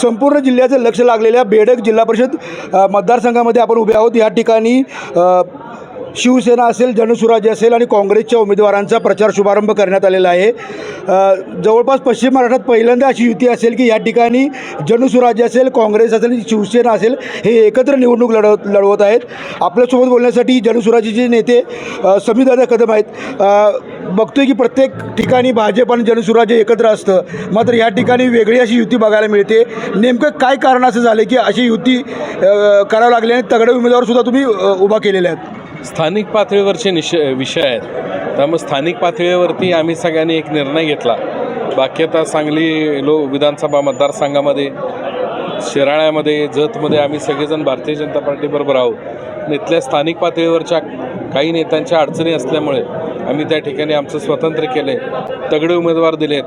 संपूर्ण जिल्ह्याचं लक्ष लागलेल्या बेडक जिल्हा परिषद मतदारसंघामध्ये आपण उभे आहोत. या ठिकाणी शिवसेना असेल जनसुराज्य असेल आणि काँग्रेसच्या उमेदवारांचा प्रचार शुभारंभ करण्यात आलेला आहे. जवळपास पश्चिम महाराष्ट्रात पहिल्यांदा अशी युती असेल की या ठिकाणी जनसुराज्य असेल काँग्रेस असेल शिवसेना असेल हे एकत्र निवडणूक लढवत लढवत आहेत. आपल्यासोबत बोलण्यासाठी जनसुराज्याचे नेते अ, समीरदादा कदम आहेत. बघतोय की प्रत्येक ठिकाणी भाजप आणि जनसुराज्य एकत्र असतं. मात्र या ठिकाणी वेगळी अशी युती बघायला मिळते. नेमकं काय कारण असं झालं की अशी युती करावं लागली आणि तगडे उमेदवारसुद्धा तुम्ही उभा केलेल्या आहेत? स्थानिक पातळीवरचे निश विषय आहेत. त्यामुळे स्थानिक पातळीवरती आम्ही सगळ्यांनी एक निर्णय घेतला. बाकी आता सांगली लो विधानसभा मतदारसंघामध्ये शिराळ्यामध्ये जतमध्ये आम्ही सगळेजण भारतीय जनता पार्टीबरोबर आहोत. इथल्या स्थानिक पातळीवरच्या काही नेत्यांच्या अडचणी असल्यामुळे आम्ही त्या ठिकाणी आमचं स्वतंत्र केले तगडे उमेदवार दिलेत.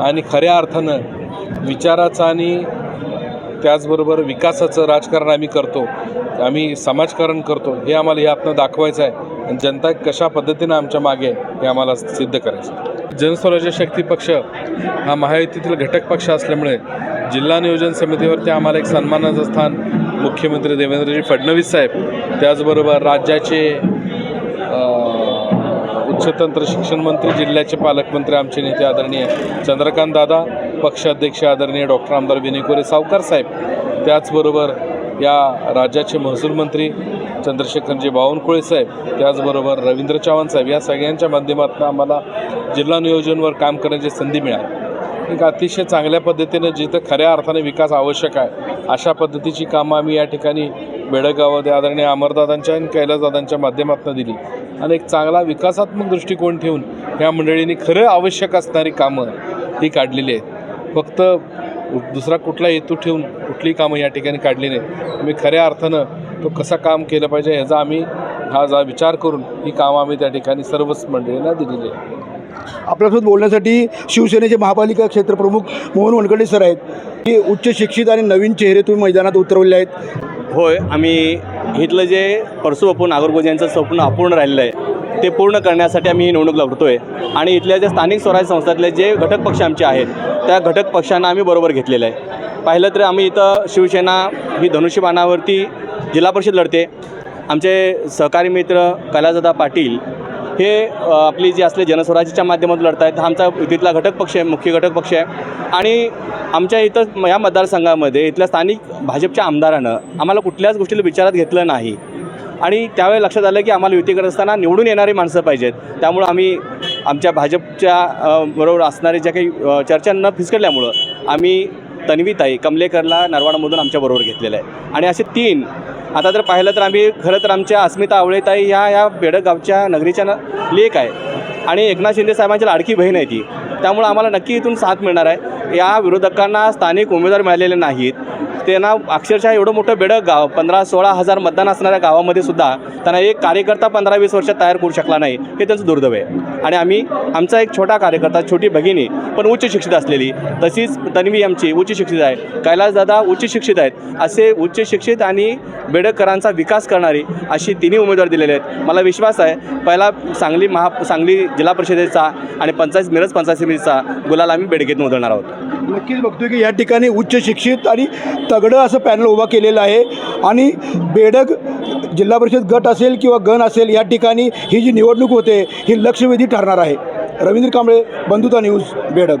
आणि खऱ्या अर्थानं विचाराचा आणि त्याचबरोबर विकासाचं राजकारण आम्ही करतो आम्ही समाजकारण करतो हे आम्हाला यातनं दाखवायचं आहे आणि जनता कशा पद्धतीनं आमच्या मागे आहे हे आम्हाला सिद्ध करायचं आहे. जनस्वराज्य शक्ती पक्ष हा महायुतीतील घटक पक्ष असल्यामुळे जिल्हा नियोजन समितीवरती आम्हाला एक सन्मानाचं स्थान मुख्यमंत्री देवेंद्रजी फडणवीस साहेब त्याचबरोबर राज्याचे अ, उच्चतंत्र शिक्षण मंत्री जिल्ह्याचे पालकमंत्री आमचे नेते आदरणीय चंद्रकांत दादा पक्षाध्यक्ष आदरणीय डॉक्टर आमदार विनय कोरे सावकार साहेब त्याचबरोबर या राज्याचे महसूल मंत्री चंद्रशेखरजी बावनकुळे साहेब त्याचबरोबर रवींद्र चव्हाण साहेब या सगळ्यांच्या माध्यमातून आम्हाला जिल्हा नियोजनवर काम करण्याची संधी मिळाली. एक अतिशय चांगल्या पद्धतीनं जिथं खऱ्या अर्थाने विकास आवश्यक आहे अशा पद्धतीची कामं आम्ही या ठिकाणी बेडगावामध्ये आदरणीय अमरदादांच्या आणि कैलासदादांच्या माध्यमातून दिली. आणि एक चांगला विकासात्मक दृष्टिकोन ठेवून ह्या मंडळींनी खरं आवश्यक असणारी कामं ही काढलेली आहेत. फक्त दुसरा कुठला हेतू ठेवून कुठलीही कामं या ठिकाणी काढली नाही. आम्ही खऱ्या अर्थानं तो कसा काम केलं पाहिजे ह्याचा आम्ही हा जा विचार करून ही कामं आम्ही त्या ठिकाणी सर्वच मंडळींना दिलेली आहे आपल्यासोबत बोलण्यासाठी शिवसेनेचे महापालिका क्षेत्रप्रमुख मोहन वनकडे सर आहेत. की उच्च शिक्षित आणि नवीन चेहरे तुम्ही मैदानात उतरवले आहेत. होय आम्ही इथलं जे परसू बापू नागरगोज यांचं स्वप्न अपूर्ण राहिलेलं आहे ते पूर्ण करण्यासाठी आम्ही ही निवडणूक लढतो आहे आणि इथल्या ज्या स्थानिक स्वराज्य संस्थातले जे घटक पक्ष आमचे आहेत त्या घटक पक्षांना आम्ही बरोबर घेतलेलं आहे. पाहिलं तर आम्ही इथं शिवसेना ही धनुष्यबाणावरती जिल्हा परिषद लढते. आमचे सहकारी मित्र कैलासदादा पाटील हे आपली जी असले जनस्वराज्याच्या माध्यमातून लढत आहेत हा आमचा तिथला घटक पक्ष आहे मुख्य घटक पक्ष आहे. आणि आमच्या इथं या मतदारसंघामध्ये इथल्या स्थानिक भाजपच्या आमदारानं आम्हाला कुठल्याच गोष्टीला विचारात घेतलं नाही. आणि त्यावेळी लक्षात आलं की आम्हाला युती करत असताना निवडून येणारी माणसं पाहिजेत. त्यामुळं आम्ही आमच्या भाजपच्या बरोबर असणारे ज्या काही चर्चांना चर्चा न फिसकटल्यामुळं आम्ही तन्वीताई कमलेकरला नरवाडामधून आमच्याबरोबर घेतलेलं आहे. आणि असे तीन आता जर पाहिलं तर आम्ही खरं तर आमच्या अस्मिता आवळेताई ह्या या बेडगावच्या नगरीच्या न लेक आहे. आणि एकनाथ शिंदे साहेबांची लाडकी बहीण आहे ती. त्यामुळं आम्हाला नक्की इथून साथ मिळणार आहे. या विरोधकांना स्थानिक उमेदवार मिळालेले नाहीत. त्यांना अक्षरशः एवढं मोठं बेडक गाव पंधरा सोळा हजार मतदान असणाऱ्या गावामध्ये सुद्धा त्यांना एक कार्यकर्ता पंधरा वीस वर्षात तयार करू शकला नाही हे त्यांचं दुर्दैव आहे. आणि आम्ही आमचा एक छोटा कार्यकर्ता छोटी भगिनी पण उच्च शिक्षित असलेली तशीच तन्वी आमची उच्च शिक्षित आहे. कैलासदादा उच्च शिक्षित आहेत. असे उच्च शिक्षित आणि बेडकरांचा विकास करणारी अशी तिन्ही उमेदवार दिलेले आहेत. मला विश्वास आहे पहिला सांगली महा सांगली जिल्हा परिषदेचा आणि पंचायत मिरज पंचायत समितीचा गुलाल आम्ही बेडकेत नोंदवणार आहोत. नक्कीच बघतोय की या ठिकाणी उच्च शिक्षित आणि तगडं असं पॅनल उभा केलेलं आहे. आणि बेडग जिल्हा परिषद गट असेल किंवा गण असेल या ठिकाणी ही जी निवडणूक होते ही लक्षवेधी ठरणार आहे. रवींद्र कांबळे बंधुता न्यूज बेडग